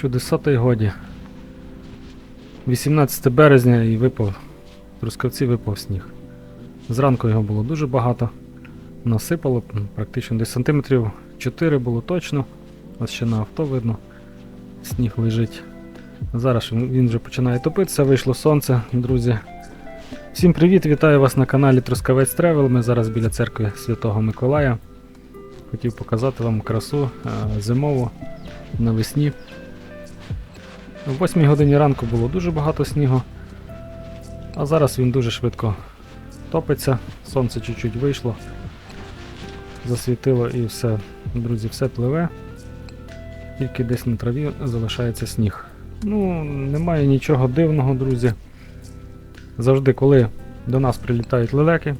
Чудесатий годі. 18 березня і випав. Трускавці випав сніг. Зранку його було дуже багато. Насипало практично десь сантиметрів 4 було точно. Ось ще на авто видно. Сніг лежить. Зараз він він вже починає топитися, вийшло сонце, друзі. Всім привіт! Вітаю вас на каналі Трускавець Тревел. Ми зараз біля церкви Святого Миколая. Хотів показати вам красу е, зимову навесні. О 8 годині ранку було дуже багато снігу, а зараз він дуже швидко топиться, сонце чуть-чуть вийшло, засвітило і все, друзі, все пливе. Тільки десь на траві залишається сніг. Ну, немає нічого дивного, друзі. Завжди, коли до нас прилітають лелеки,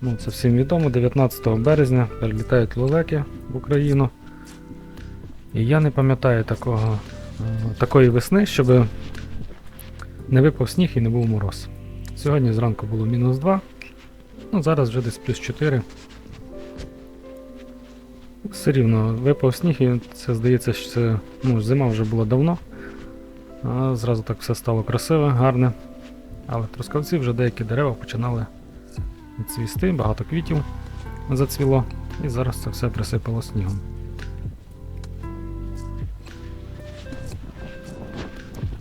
ну це всім відомо, 19 березня прилітають лелеки в Україну. І я не пам'ятаю такого, такої весни, щоб не випав сніг і не був мороз. Сьогодні зранку було мінус 2, ну зараз вже десь плюс 4. Все рівно випав сніг, і це здається, що це ну, зима вже була давно. А зразу так все стало красиве, гарне. Але трускавці вже деякі дерева починали цвісти, багато квітів зацвіло, і зараз це все присипало снігом.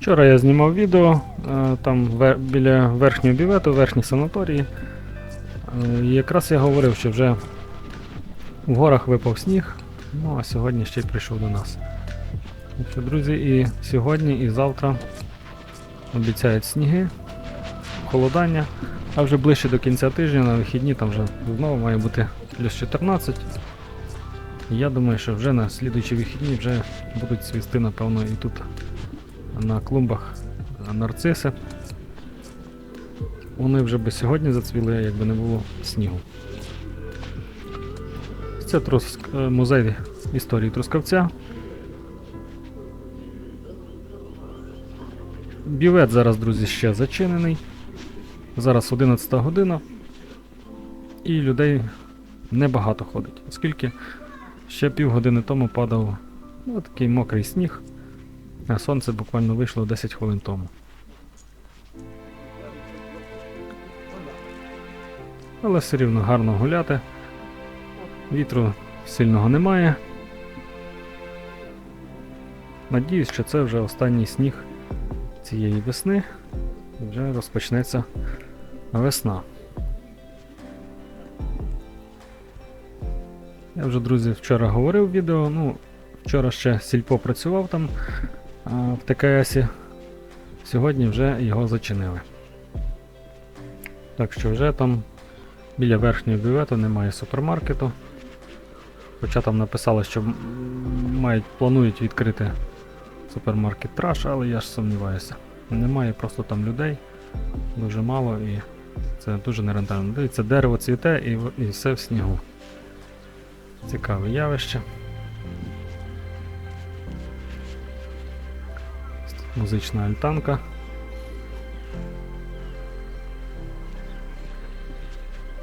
Вчора я знімав відео е, там біля верхнього бівету, верхній санаторії. Е, І якраз я говорив, що вже в горах випав сніг, ну а сьогодні ще й прийшов до нас. Так друзі, і сьогодні, і завтра обіцяють сніги, холодання, а вже ближче до кінця тижня на вихідні там вже знову має бути плюс 14. Я думаю, що вже на слідуючі вихідні вже будуть цвісти, напевно, і тут на клумбах нарциси. Вони вже би сьогодні зацвіли, якби не було снігу. Це Труск... е, музей історії Трускавця. Бівет зараз, друзі, ще зачинений. Зараз 11 година. І людей небагато ходить, оскільки ще півгодини тому падав ну, такий мокрий сніг, а сонце буквально вийшло 10 хвилин тому. Але все рівно гарно гуляти. Вітру сильного немає. Надіюсь, що це вже останній сніг цієї весни. Вже розпочнеться весна. Я вже, друзі, вчора говорив відео. Ну, вчора ще сільпо працював там в ТКСі. Сьогодні вже його зачинили. Так що вже там біля верхнього бювету немає супермаркету. Хоча там написали, що мають, планують відкрити супермаркет Траш, але я ж сумніваюся. Немає просто там людей, дуже мало і це дуже нерентабельно. Дивіться, дерево цвіте і, і все в снігу. Цікаве явище. Музична альтанка.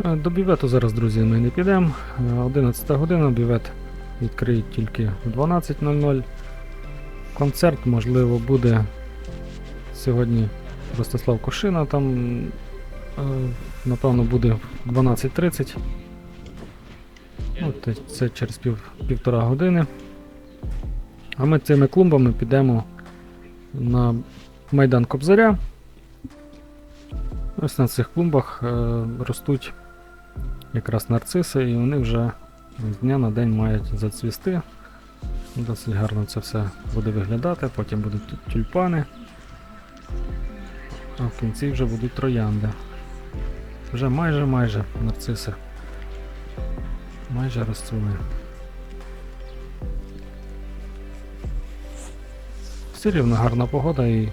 Е, До бювету зараз, друзі, ми не підемо. Е, 11 година, бювет відкриють тільки в 12.00. Концерт, можливо, буде сьогодні Ростислав Кошина, там, е, напевно, буде в 12.30. Ну, це через пів, півтора години. А ми цими клумбами підемо на Майдан Кобзаря. Ось на цих клумбах е, ростуть якраз нарциси, і вони вже з дня на день мають зацвісти. Досить гарно це все буде виглядати, потім будуть тут тюльпани. А в кінці вже будуть троянди. Вже майже майже нарциси. Майже розцвіли. Все рівно гарна погода і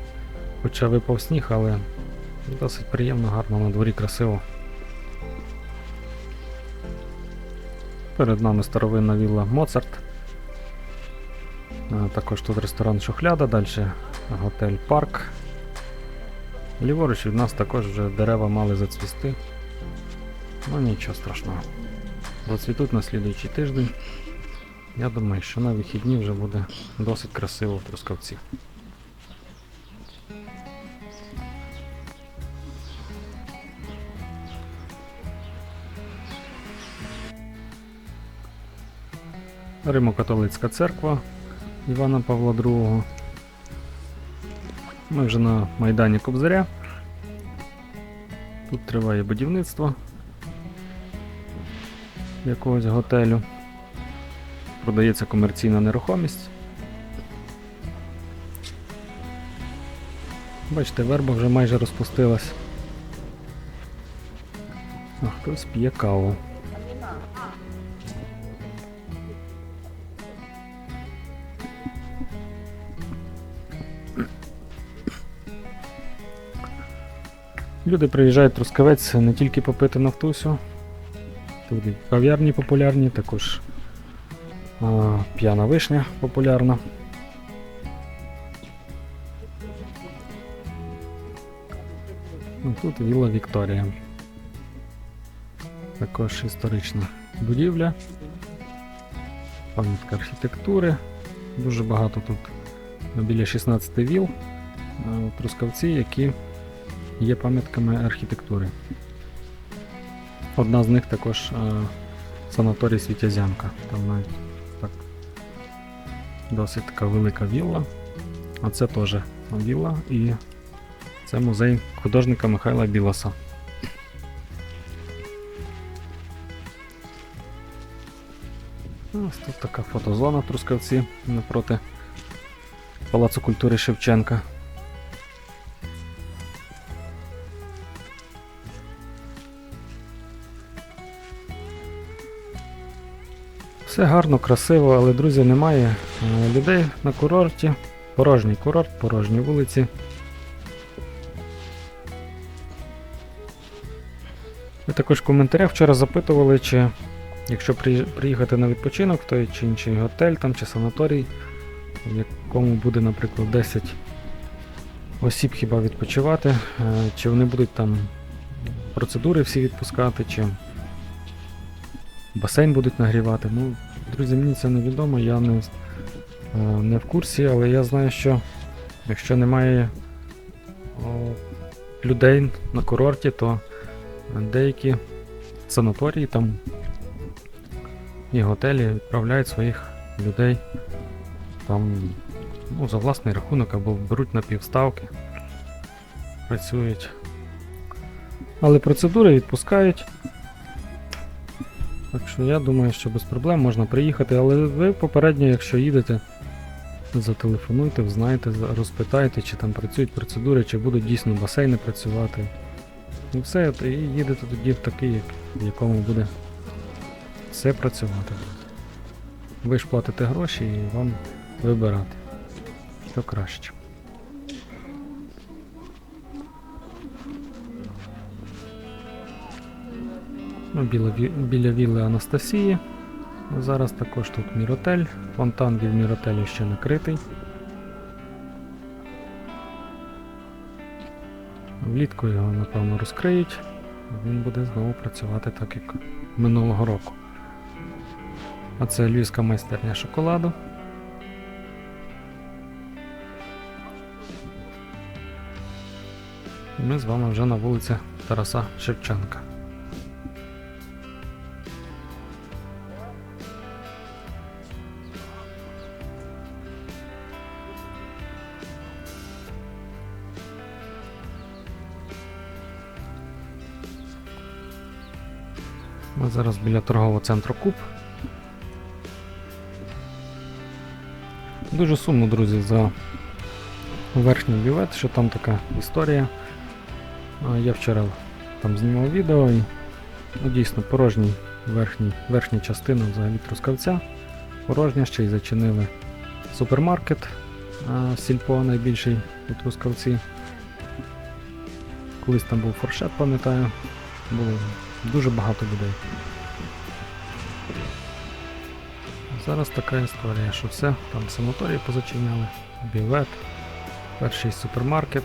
хоча випав сніг, але досить приємно, гарно на дворі красиво. Перед нами старовинна вілла Моцарт. Також тут ресторан Шухляда, далі готель Парк. Ліворуч від нас також вже дерева мали зацвісти. Ну нічого страшного. Зацвітуть на слідуючий тиждень. Я думаю, що на вихідні вже буде досить красиво в Трускавці. Римо-католицька церква Івана Павла II. Ми вже на Майдані Кобзаря. Тут триває будівництво якогось готелю. Продається комерційна нерухомість. Бачите, верба вже майже розпустилась. А хтось п'є каву. Люди приїжджають Трускавець не тільки попити нафтусю. Тут і кав'ярні популярні, також п'яна вишня популярна. Тут вілла Вікторія. Також історична будівля. Пам'ятка архітектури. Дуже багато тут ну, біля 16 віл е, Трускавці, які є пам'ятками архітектури. Одна з них також е, санаторій Світязянка. Там навіть досить така велика вілла. А це теж вілла і це музей художника Михайла Білоса. Ось тут така фотозона в Трускавці напроти Палацу культури Шевченка. Все гарно, красиво, але, друзі, немає е, людей на курорті. Порожній курорт, порожні вулиці. Ви також в коментарях вчора запитували, чи якщо приїхати на відпочинок той чи інший готель там, чи санаторій, в якому буде, наприклад, 10 осіб хіба відпочивати, е, чи вони будуть там процедури всі відпускати, чи басейн будуть нагрівати. Ну, друзі, мені це невідомо, я не, е, не в курсі, але я знаю, що якщо немає о, людей на курорті, то деякі санаторії там і готелі відправляють своїх людей там ну, за власний рахунок або беруть на півставки, працюють. Але процедури відпускають. Так що я думаю, що без проблем можна приїхати, але ви попередньо, якщо їдете, зателефонуйте, взнаєте, за- розпитайте, чи там працюють процедури, чи будуть дійсно басейни працювати. І все, і їдете тоді в такий, як- в якому буде все працювати. Ви ж платите гроші і вам вибирати, що краще. Ну, біля, вілли Анастасії. Зараз також тут міротель. Фонтан від міротелю ще накритий. Влітку його, напевно, розкриють. Він буде знову працювати так, як минулого року. А це львівська майстерня шоколаду. Ми з вами вже на вулиці Тараса Шевченка. Ми зараз біля торгового центру Куб. Дуже сумно, друзі, за верхній бювет, що там така історія. Я вчора там знімав відео і ну, дійсно порожній верхній, верхня частина взагалі трускавця. Порожня ще й зачинили супермаркет Сільпо найбільший у Трускавці. Колись там був форшет, пам'ятаю. Було дуже багато людей. Зараз така історія, що все, там санаторії позачиняли, бівет, перший супермаркет.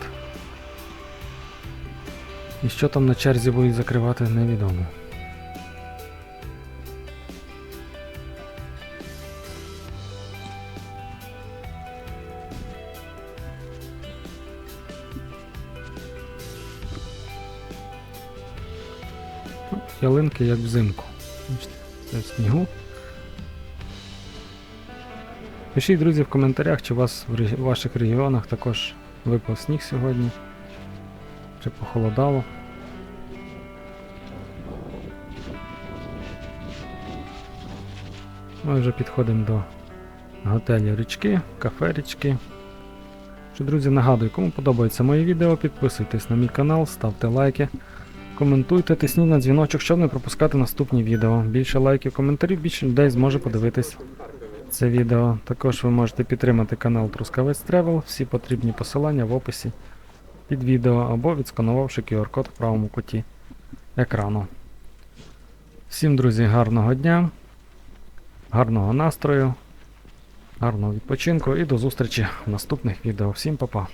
І що там на черзі будуть закривати, невідомо. Ялинки, як взимку. Це в снігу. Пишіть, друзі, в коментарях, чи у вас в ваших регіонах також випав сніг сьогодні. Чи похолодало. Ми вже підходимо до готелю річки, кафе річки. Що, друзі, нагадую, кому подобається моє відео, підписуйтесь на мій канал, ставте лайки, коментуйте, тисніть на дзвіночок, щоб не пропускати наступні відео. Більше лайків, коментарів, більше людей зможе подивитись це відео. Також ви можете підтримати канал Трускавець Тревел, всі потрібні посилання в описі під відео або відсканувавши QR-код в правому куті екрану. Всім, друзі, гарного дня, гарного настрою, гарного відпочинку і до зустрічі в наступних відео. Всім па-па!